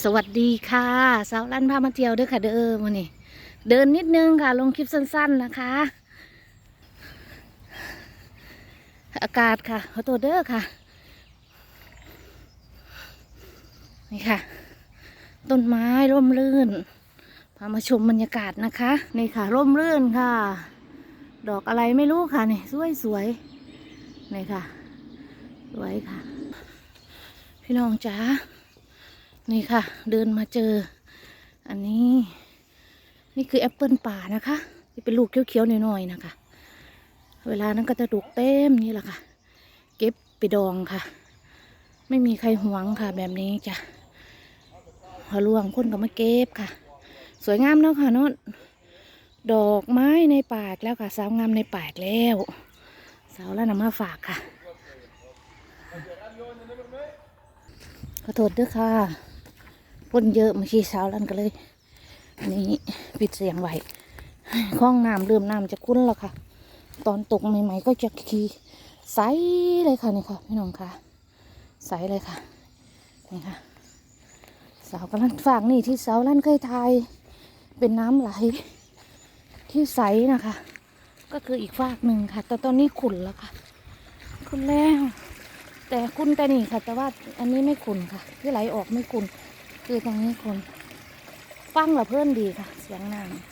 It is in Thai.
สวัสดีค่ะสาวลั่นพามาเที่ยวเด้อค่ะ เด้อวันนี้เดินนิดนึงค่ะ ลงคลิปสั้น ๆนะคะ อากาศค่ะขอตัวเด้อค่ะ นี่ค่ะ ต้นไม้ร่มรื่น พามาชมบรรยากาศนะคะ นี่ค่ะ ร่มรื่นค่ะ ดอกอะไรไม่รู้ค่ะนี่สวยสวยๆนี่ค่ะ สวยค่ะ พี่น้องจ๋า นี่ค่ะ เดินมาเจอ อันนี้ นี่คือแอปเปิลป่านะคะที่เป็นลูกเขียวๆหน่อยๆนะคะ เวลานั้นก็จะดุกเต็มนี่แหละค่ะ เก็บไปดองค่ะ ไม่มีใครหวงค่ะ แบบนี้จ้ะพอล่วงคนก็มาเก็บค่ะ สวยงามเนาะค่ะเนดอกไม้ในปากแล้วค่ะ สาวงามในปากแล้ว สาวแล้วนำมาฝากค่ะขอโทษด้วยค่ะ พ่นเยอะเมื่อกี้เช้าลั่นก็เลยอันนี้ปิดเสียงไว้คล้องน้ำเริ่มน้ำจะคุ้นแล้วค่ะ ตอนตกใหม่ๆ ก็จะขี่ใสเลยค่ะนี่ค่ะพี่น้องค่ะ ใสเลยค่ะนี่ค่ะสาวกำลังฝากนี่ที่สาวลั่นเคยทาย เป็นน้ำไหล ที่ใสนะคะ ก็คืออีกฝากหนึ่งค่ะ แต่ตอนนี้ขุ่นแล้วค่ะขุ่นแล้ว แต่คุณแต่นี่ค่ะ แต่ว่าอันนี้ไม่ขุนค่ะ ที่ไหลออกไม่ขุน คือตรงนี้คน ฟังและเพื่อนดีค่ะ เสียงน้ำ